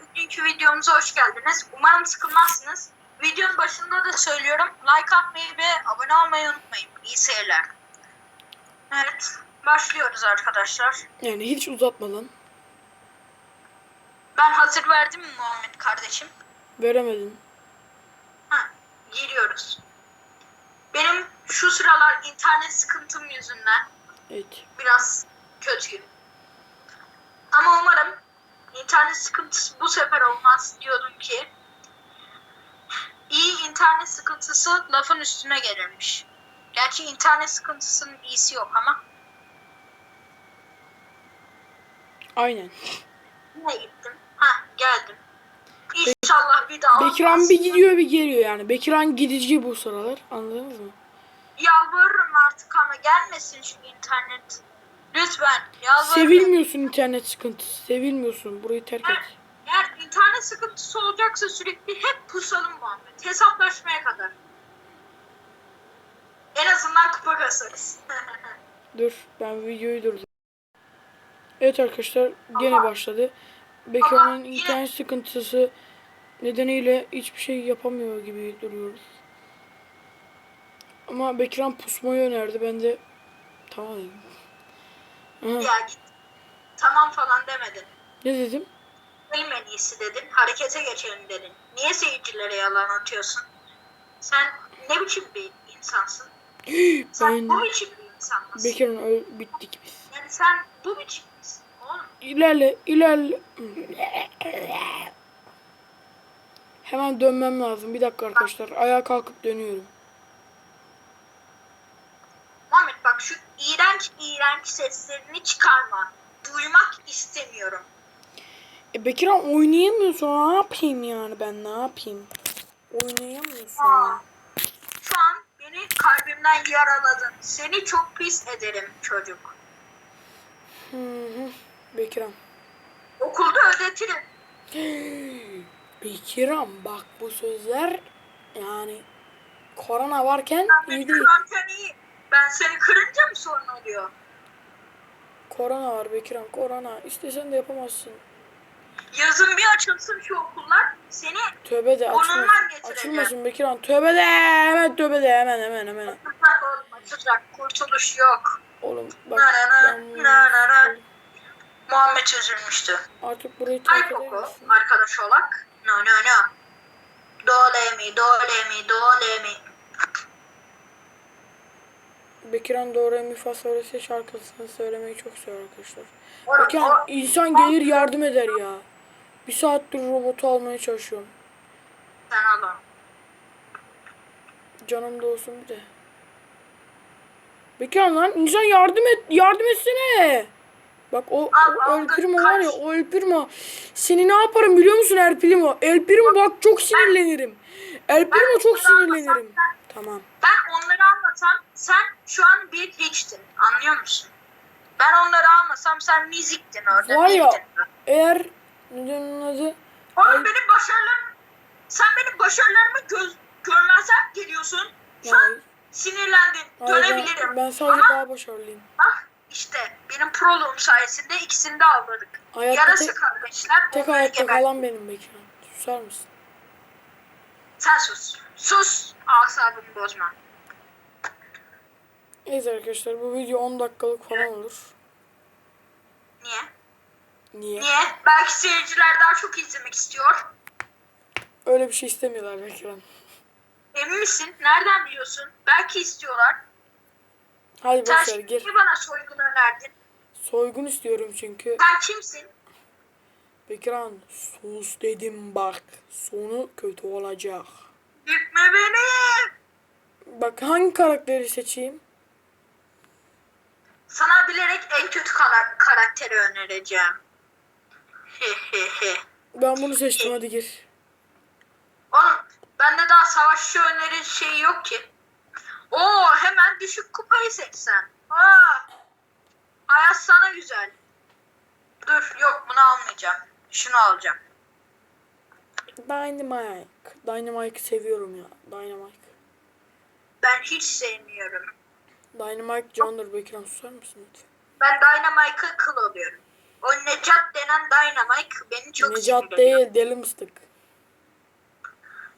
Bugünkü videomuza hoş geldiniz. Umarım sıkılmazsınız. Videonun başında da söylüyorum. Like atmayı ve abone olmayı unutmayın. İyi seyirler. Evet. Başlıyoruz arkadaşlar. Yani hiç uzatmadan Ben hazır verdim mi Muhammed kardeşim? veremedin. Ha, giriyoruz. Benim şu sıralar internet sıkıntım yüzünden Evet. biraz kötüyüm. Ama umarım internet sıkıntısı bu sefer olmaz diyordum ki iyi internet sıkıntısı lafın üstüne gelirmiş. Gerçi internet sıkıntısının iyisi yok ama Aynen. yine gittim. Ha geldim. İnşallah bir daha Bekirhan olmaz. bir gidiyor bir geliyor yani. Bekirhan gidici bu sıralar. Anladınız mı? Yalvarırım artık ama gelmesin şu internet. Lütfen yalvarırım. Sevilmiyorsun internet sıkıntısı. Sevilmiyorsun. Burayı terk et. Eğer internet sıkıntısı olacaksa sürekli hep pusalım Muhammed. Hesaplaşmaya kadar. En azından kupa kasarız. Dur ben videoyu durdum. Evet arkadaşlar gene Ama- başladı. Ama yine- internet sıkıntısı nedeniyle hiçbir şey yapamıyor gibi duruyoruz. Ama Bekirhan pusmayı önerdi. Ben de tamam dedim. Ya git. Tamam falan demedin. ne dedim? Benim en iyisi dedin. Harekete geçelim dedin. Niye seyircilere yalan atıyorsun? Sen ne biçim bir insansın? Sen Ben bu biçim bir insan mısın? Bekirhan öl- bittik biz. Yani sen bu biçim misin? Oğlum İlerle, ilerle. Hemen dönmem lazım. Bir dakika arkadaşlar. Ayağa kalkıp dönüyorum. Muhammed bak şu iğrenç iğrenç seslerini çıkarma. Duymak istemiyorum. E Bekirhan oynayamıyorsun. Ne yapayım yani ben? Ne yapayım? Oynayamıyorsun. Aa, şu an beni kalbimden yaraladın. Seni çok pis ederim çocuk. Hı hı. Bekirhan. Okulda ödetirim. Bekirhan bak bu sözler yani korona varken iyi değil. iyi. Ben seni kırınca mı sorun oluyor? Korona var Bekirhan. Korona. İstesen de yapamazsın. Yazın bir açılsın şu okullar. Seni Tövbe de Burnundan açılmasın. Bekirhan. Tövbe de hemen tövbe de hemen hemen hemen. açacak oğlum açacak. Kurtuluş yok. Oğlum bak Na na na, ben na na na. Muhammed üzülmüştü. artık burayı Ay terk misin? arkadaş olak. No no no. Do le mi do le mi do le mi. Bekirhan Doğru Mi Fa şarkısını söylemeyi çok sever arkadaşlar. O- insan gelir yardım eder ya. Bir saattir robotu almaya çalışıyorum. Sen onu. Canım da olsun bir de. Bekirhan lan insan yardım et yardım etsene. Bak o, o El Primo var ya o El Primo. Seni ne yaparım biliyor musun El Primo? El Primo bak çok sinirlenirim. El Primo çok sinirlenirim. Tamam. Ben onları anlatsam sen şu an bir hiçtin. Anlıyor musun? Ben onları anlasam sen miziktin orada. Var ya eğer ne onun adı? Oğlum benim başarılarım sen benim başarılarımı göz, görmezden geliyorsun. Şu an sinirlendin. hayır, ben, Dönebilirim. ben sadece Ama daha başarılıyım. bak işte benim proluğum sayesinde ikisini de avladık. Hayatta Yarası tek- kardeşler. Tek hayatta kalan benim Bekirhan. Susar mısın? Sen sus. Sus. Asabımı bozma. Neyse arkadaşlar bu video 10 dakikalık falan olur. Niye? Niye? Niye? Belki seyirciler daha çok izlemek istiyor. Öyle bir şey istemiyorlar Bekirhan. Emin misin? Nereden biliyorsun? Belki istiyorlar. Hadi Sen boşver gir. niye bana soygun önerdin? Soygun istiyorum çünkü. Sen kimsin? Bekirhan sus dedim bak. Sonu kötü olacak. Gitme beni. Bak hangi karakteri seçeyim? Sana bilerek en kötü kara- karakteri önereceğim. Ben bunu seçtim hadi gir. Oğlum bende daha savaşçı öneri şey yok ki. Oo hemen düşük kupayı seçsen. Aa, hayat sana güzel. Dur yok bunu almayacağım. Şunu alacağım. Dynamite. Dynamite'ı seviyorum ya. Dynamite. Ben hiç sevmiyorum. Dynamite candır Bekirhan susar mısın lütfen? Ben Dynamite'a kıl oluyorum. O Necat denen Dynamite beni çok Necat sinirleniyor. değil deli mıstık.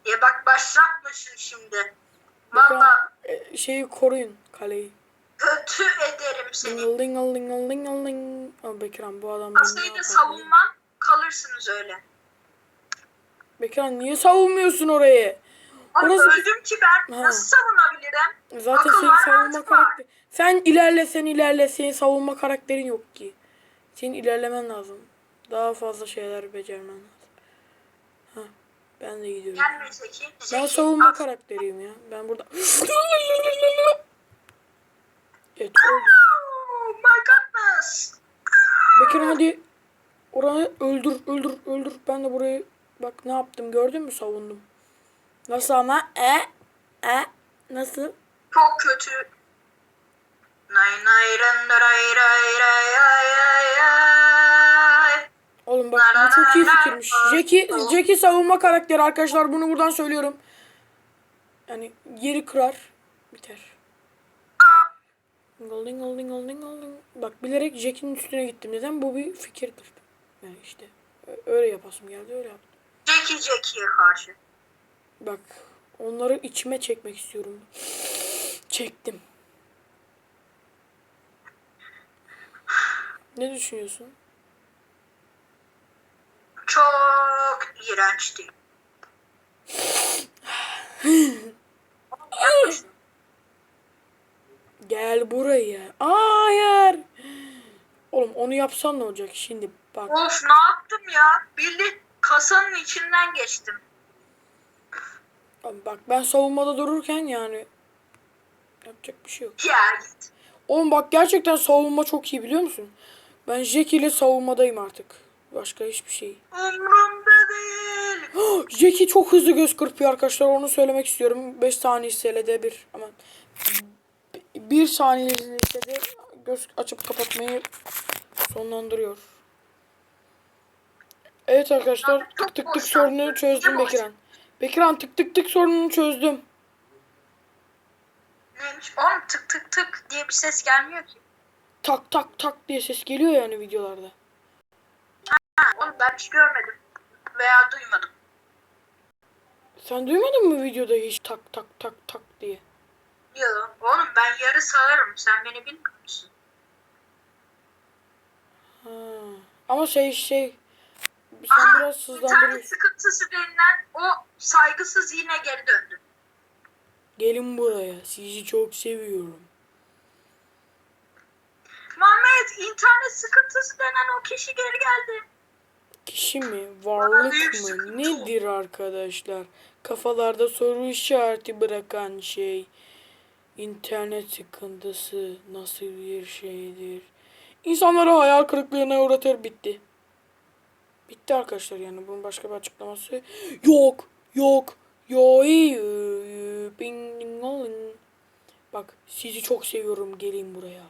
Ya bak başlatmasın şimdi. Valla e, şeyi koruyun kaleyi. kötü ederim seni. Dingle dingle ding. Aa, Bekran bu adam beni ne Kasayı da yapar? savunman kalırsınız öyle. Bekran niye savunmuyorsun orayı? Ama Orası- öldüm ki ben Ha. nasıl savunabilirim? Zaten Akıl senin savunma karakteri. Sen ilerle sen ilerle senin savunma karakterin yok ki. Senin ilerlemen lazım. Daha fazla şeyler becermen lazım. Ha, ben de gidiyorum. Gelme Zeki. Ben savunma al. karakteriyim ya. Ben burada. Evet. Oh my goodness. Bekir hadi. Orayı öldür öldür öldür. Ben de burayı bak ne yaptım gördün mü savundum. Nasıl ama? E? E? Nasıl? Çok kötü. Nay nay ray ray ray ay ay ay. Oğlum bak bu çok iyi fikirmiş. Jackie, Jackie savunma karakteri arkadaşlar. Bunu buradan söylüyorum. Yani yeri kırar. Biter. Dingle dingle dingle dingle. Bak bilerek Jackie'nin üstüne gittim. Neden? Bu bir fikirdir. Yani işte öyle yapasım geldi öyle yaptım. Jackie Jackie'ye karşı. Bak onları içime çekmek istiyorum. Çektim. Ne düşünüyorsun? Çok iğrençti. Gel buraya. Hayır. Oğlum onu yapsan ne olacak şimdi? Bak. of ne yaptım ya? Bildi kasanın içinden geçtim. Bak ben savunmada dururken yani yapacak bir şey yok. Ya git. Oğlum bak gerçekten savunma çok iyi biliyor musun? Ben Jack ile savunmadayım artık. Başka hiçbir şey. Umrumda değil. Jackie çok hızlı göz kırpıyor arkadaşlar. Onu söylemek istiyorum. 5 saniyede bir. Aman. 1 saniyede göz açıp kapatmayı sonlandırıyor. Evet arkadaşlar tık tık tık sorununu çözdüm Bekiran. Bekiran tık tık tık sorununu çözdüm. Neymiş? Oğlum tık tık tık diye bir ses gelmiyor ki. Tak tak tak diye ses geliyor yani videolarda. Ha, oğlum ben hiç görmedim. Veya duymadım. Sen duymadın mı videoda hiç tak tak tak tak diye? Yok. Oğlum ben yarı sağırım. Sen beni bilmiyor musun? Ha. Ama şey şey sen Aha, biraz İnternet hızlandırıyorsun. sıkıntısı denilen o saygısız yine geri döndü. Gelin buraya. Sizi çok seviyorum. Muhammed internet sıkıntısı denen o kişi geri geldi. Kişi mi? büyük Varlık sıkıntı mı? Nedir arkadaşlar? Kafalarda soru işareti bırakan şey. İnternet sıkıntısı nasıl bir şeydir? İnsanları hayal kırıklığına uğratır bitti. Bitti arkadaşlar yani bunun başka bir açıklaması yok. Yok. Bing, ding, dong. Bak sizi çok seviyorum gelin buraya.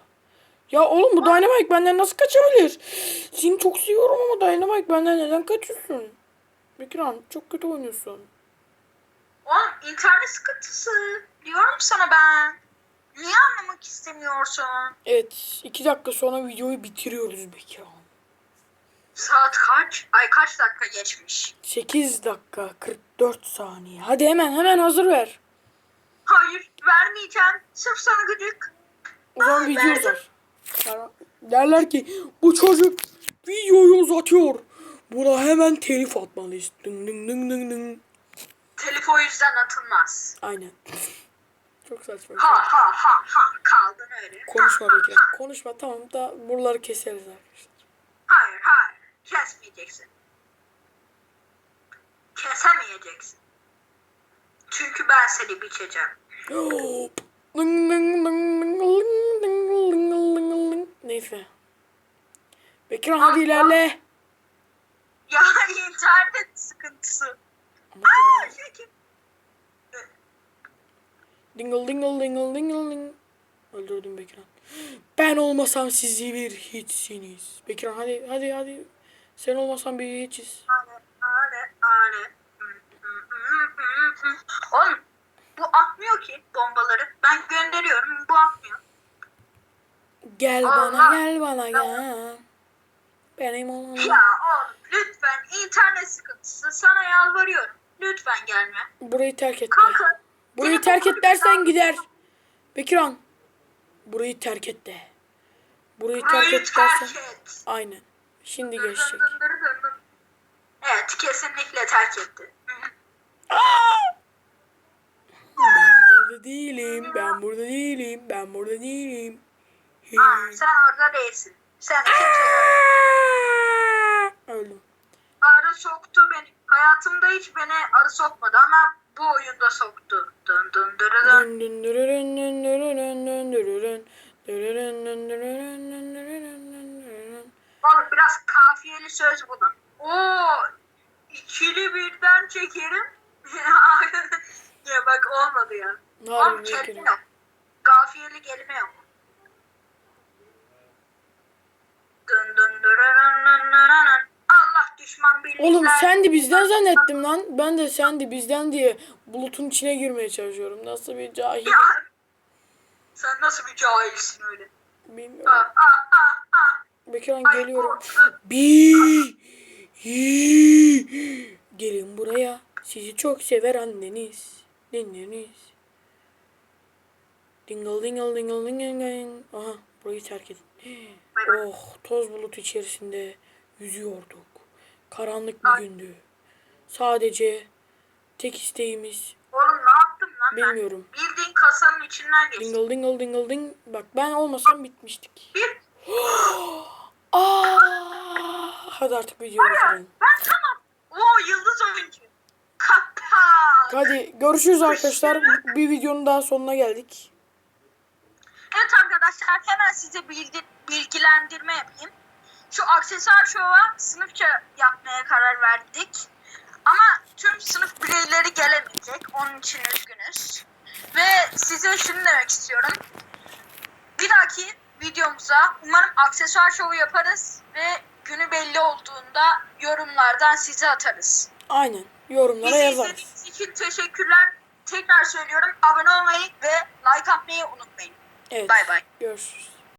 Ya oğlum bu Dynamite benden nasıl kaçabilir? Seni çok seviyorum ama Dynamite benden neden kaçıyorsun? Bekran çok kötü oynuyorsun. Oğlum internet sıkıntısı diyorum sana ben. Niye anlamak istemiyorsun? Evet iki dakika sonra videoyu bitiriyoruz Bekran. Saat kaç? Ay kaç dakika geçmiş? 8 dakika 44 saniye. Hadi hemen hemen hazır ver. Hayır vermeyeceğim. Sırf sana gıcık. O zaman Aa, video verdim. uzar. Der- Derler ki bu çocuk videoyu uzatıyor. Buna hemen telif atmalıyız. Ding ding ding ding ding. Telif o yüzden atılmaz. Aynen. Çok saçma. Ha ha ha ha kaldın öyle. Konuşma Ha, ha, ha. Konuşma tamam da buraları keseriz arkadaşlar. Hayır hayır kesmeyeceksin. Kesemeyeceksin. Çünkü ben seni biçeceğim. Neyse. Bekir hadi ilerle. Ya internet sıkıntısı. Aa, şey Dingle dingle dingle dingle dingle. Öldürdüm Bekiran. Ben olmasam sizi bir hiçsiniz. Bekiran hadi hadi hadi. Sen olmasan bir hiçiz. Oğlum bu atmıyor ki bombaları. Ben gönderiyorum bu atmıyor. Gel Aa, bana gel bana gel. Benim oğlum. Ya oğlum lütfen internet sıkıntısı sana yalvarıyorum. Lütfen gelme. Burayı terk et. de. Kanka. Burayı terk et dersen gider. Bekiran. Burayı terk et de. Burayı terk Burayı et dersen. terk et. Aynen. Şimdi Dın geçecek. dın dın dın dın. Evet kesinlikle terk etti. Ben burada değilim. Ben burada değilim. Ben burada değilim. Aa, sen orada değilsin. Sen kimse Öldüm. arı soktu beni. Hayatımda hiç beni arı sokmadı ama bu oyunda soktu. Dın dın dırı dın. Dün dün dürürün dün dürürün dün dürürün. Dürürün dün dürürün Oğlum biraz kafiyeli söz bulun. Oo, ikili birden çekerim. ya bak olmadı ya. Oğlum Harbi kelime yok. Kafiyeli kelime yok. Dın dın dırırın dın dırırın. Allah düşman birlikler. Oğlum sen de bizden zannettim lan. Ben de sen de bizden diye bulutun içine girmeye çalışıyorum. Nasıl bir cahil Ya, sen nasıl bir cahilsin öyle? bilmiyorum. Aa, aa, aa, aa. Ay, geliyorum. Bi. Gelin buraya. Sizi çok sever anneniz. Anneniz. Dingle dingle dingle dingle dingle. Aha burayı terk edin. Oh toz bulut içerisinde yüzüyorduk. Karanlık bir gündü. Sadece tek isteğimiz Oğlum ne yaptım lan ben? bilmiyorum. Bildiğin kasanın içinden geçtim. Dingle dingle dingle ding. Bak ben olmasam bitmiştik. Bir, Aa, hadi artık videoyu bitirelim. ben tamam. Oo yıldız oyuncu. Kapat. Hadi görüşürüz arkadaşlar. Bir videonun daha sonuna geldik. Evet arkadaşlar hemen size bilgi, bilgilendirme yapayım. Şu aksesuar şova sınıfça yapmaya karar verdik. Ama tüm sınıf bireyleri gelemeyecek. Onun için üzgünüz. Ve size şunu demek istiyorum. Bir dahaki videomuza umarım aksesuar şovu yaparız. Ve günü belli olduğunda yorumlardan size atarız. Aynen. Yorumlara Bizi yazarız. izlediğiniz için teşekkürler. Tekrar söylüyorum abone olmayı ve like atmayı unutmayın. Evet. Bay bay. Görüşürüz.